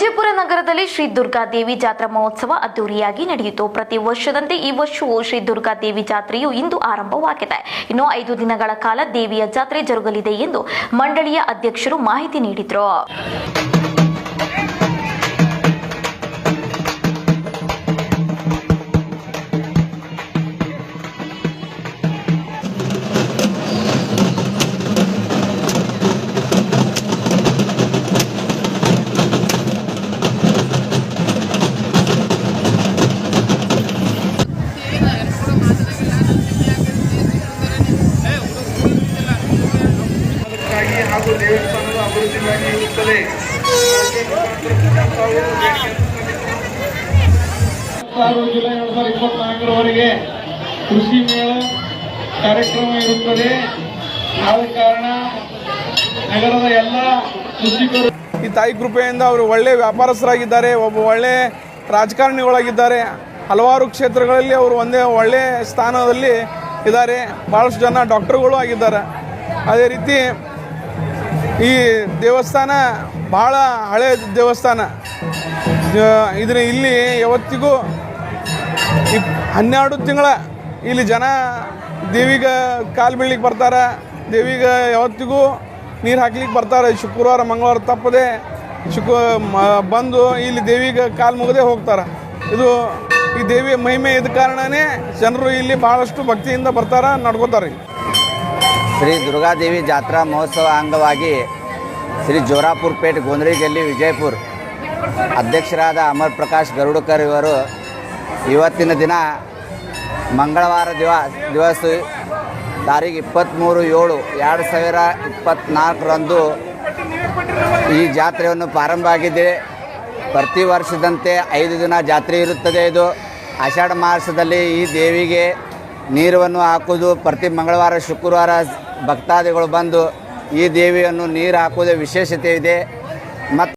ನಗರದಲ್ಲಿ ಶ್ರೀ ದುರ್ಗಾದೇವಿ ಜಾತ್ರಾ ಮಹೋತ್ಸವ ಅದ್ದೂರಿಯಾಗಿ ನಡೆಯಿತು. ಪ್ರತಿ ವರ್ಷದಂತೆ ಈ ವರ್ಷವೂ ಶ್ರೀ ದುರ್ಗಾದೇವಿ ಜಾತ್ರೆಯು ಇಂದು ಆರಂಭವಾಗಿದೆ. ಇನ್ನು ಐದು ದಿನಗಳ ಕಾಲ ದೇವಿಯ ಜಾತ್ರೆ ಜರುಗಲಿದೆ ಎಂದು ಮಂಡಳಿಯ ಅಧ್ಯಕ್ಷರು ಮಾಹಿತಿ ನೀಡಿದರು. ಹಾಗೂ ದೇವಸ್ಥಾನದ ಇಪ್ಪತ್ತಾರು ಜುಲೈ ಎರಡು ಸಾವಿರದ ಇಪ್ಪತ್ನಾಲ್ಕರವರೆಗೆ ಕೃಷಿ ಮೇಳ ಕಾರ್ಯಕ್ರಮ ಇರುತ್ತದೆ. ಆದ ಕಾರಣ ನಗರದ ಎಲ್ಲ ಕೃಷಿಕರು ಈ ತಾಯಿ ಕೃಪೆಯಿಂದ ಅವರು ಒಳ್ಳೆ ವ್ಯಾಪಾರಸ್ಥರಾಗಿದ್ದಾರೆ ಒಬ್ಬ ಒಳ್ಳೆ ರಾಜಕಾರಣಿಗಳಾಗಿದ್ದಾರೆ. ಹಲವಾರು ಕ್ಷೇತ್ರಗಳಲ್ಲಿ ಅವರು ಒಂದೇ ಒಳ್ಳೆ ಸ್ಥಾನದಲ್ಲಿ ಇದ್ದಾರೆ. ಭಾಳಷ್ಟು ಜನ ಡಾಕ್ಟರ್ಗಳು ಆಗಿದ್ದಾರೆ. ಅದೇ ರೀತಿ ಈ ದೇವಸ್ಥಾನ ಭಾಳ ಹಳೆಯ ದೇವಸ್ಥಾನ. ಇದನ್ನ ಇಲ್ಲಿ ಯಾವತ್ತಿಗೂ ಹನ್ನೆರಡು ತಿಂಗಳ ಇಲ್ಲಿ ಜನ ದೇವಿಗೆ ಕಾಲು ಬೀಳ್ಲಿಕ್ಕೆ ಬರ್ತಾರೆ. ದೇವಿಗೆ ಯಾವತ್ತಿಗೂ ನೀರು ಹಾಕ್ಲಿಕ್ಕೆ ಬರ್ತಾರೆ. ಶುಕ್ರವಾರ, ಮಂಗಳವಾರ ತಪ್ಪದೆ ಶುಕ್ ಬಂದು ಇಲ್ಲಿ ದೇವಿಗೆ ಕಾಲು ಮುಗದೆ ಹೋಗ್ತಾರೆ. ಇದು ಈ ದೇವಿಯ ಮಹಿಮೆ ಇದ್ದ ಕಾರಣನೇ ಜನರು ಇಲ್ಲಿ ಭಾಳಷ್ಟು ಭಕ್ತಿಯಿಂದ ಬರ್ತಾರೆ, ನಡ್ಕೋತಾರೆ ಶ್ರೀ ದುರ್ಗಾದೇವಿ ಜಾತ್ರಾ ಮಹೋತ್ಸವ ಅಂಗವಾಗಿ ಶ್ರೀ ಜೋರಾಪುರ್ ಪೇಟ್ ಗೋಂದ್ರಿ ಗಲ್ಲಿ ವಿಜಯಪುರ್ ಅಧ್ಯಕ್ಷರಾದ ಅಮರ್ ಪ್ರಕಾಶ್ ಗರುಡಕರ್ ಇವರು ಇವತ್ತಿನ ದಿನ ಮಂಗಳವಾರ ದಿವ ದಿವಸ ತಾರೀಖು ಇಪ್ಪತ್ತ್ಮೂರು ಏಳು ಎರಡು ಸಾವಿರ ಇಪ್ಪತ್ತ್ನಾಲ್ಕರಂದು ಈ ಜಾತ್ರೆಯನ್ನು ಪ್ರಾರಂಭ ಆಗಿದೆ. ಪ್ರತಿ ವರ್ಷದಂತೆ ಐದು ದಿನ ಜಾತ್ರೆ ಇರುತ್ತದೆ ಇದು. ಆಷಾಢ ಮಾಸದಲ್ಲಿ ಈ ದೇವಿಗೆ ನೀರನ್ನು ಹಾಕೋದು ಪ್ರತಿ ಮಂಗಳವಾರ ಶುಕ್ರವಾರ ಭಕ್ತಾದಿಗಳು ಬಂದು ಈ ದೇವಿಯನ್ನು ನೀರು ಹಾಕುವುದೇ ವಿಶೇಷತೆ ಇದೆ. ಮತ್ತು